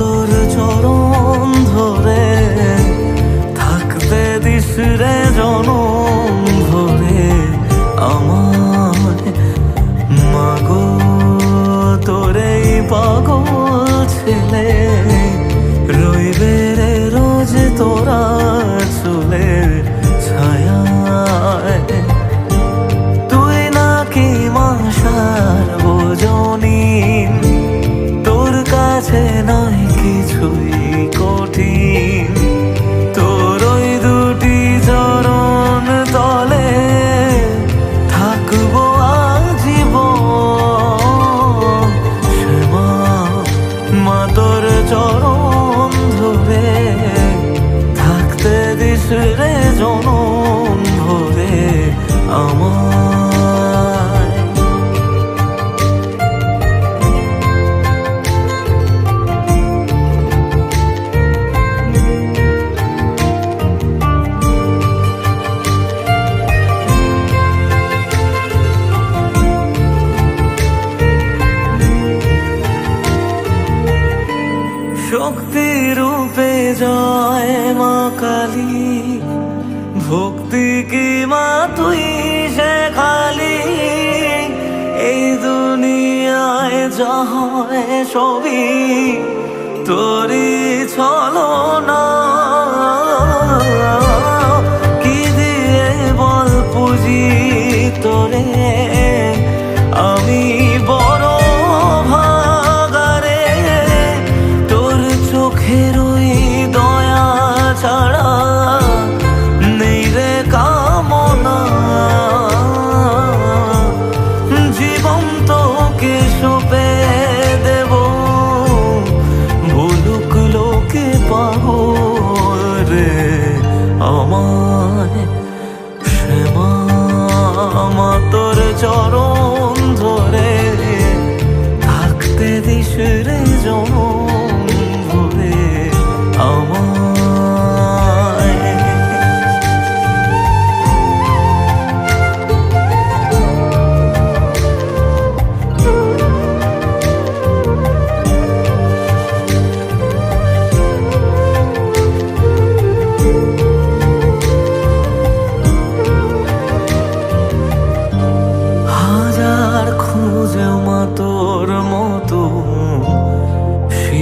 তোর চরণ ধরে থাকতে দিস রে জনম ধরে আমার মাগো তোরে পাগল ছেলে জয় মা কালী। ভক্তি কি মা তুই সে খালি? এই দুনিয়ায় জহে ছবি তোরই ছলো না আমায় শ্যামা মা তোর চরণ ধরে থাকতে দিস রে জনম।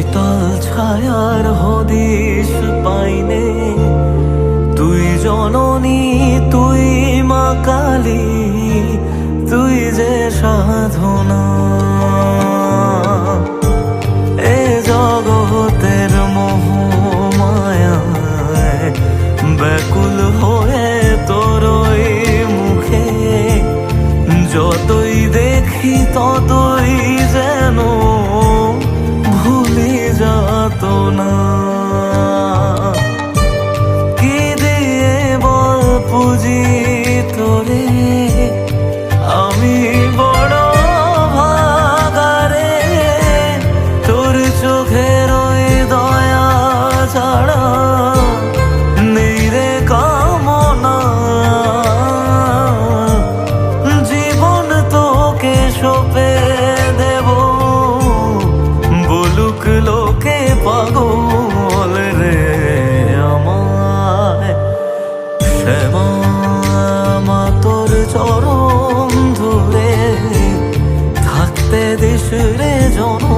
শীতল ছায়ার হদিস পাইনে। তুই জননী, তুই মা কালী, তুই যে সাধনা। এ জগতের মায়া ব্যাকুল হয়ে তোরই মুখে। যতই দেখি না। কি দিয়ে বল পুজি তোরে? আমি বড় ভাগারে তোর চোখের দয়া ছাড়া সপে düşüre canım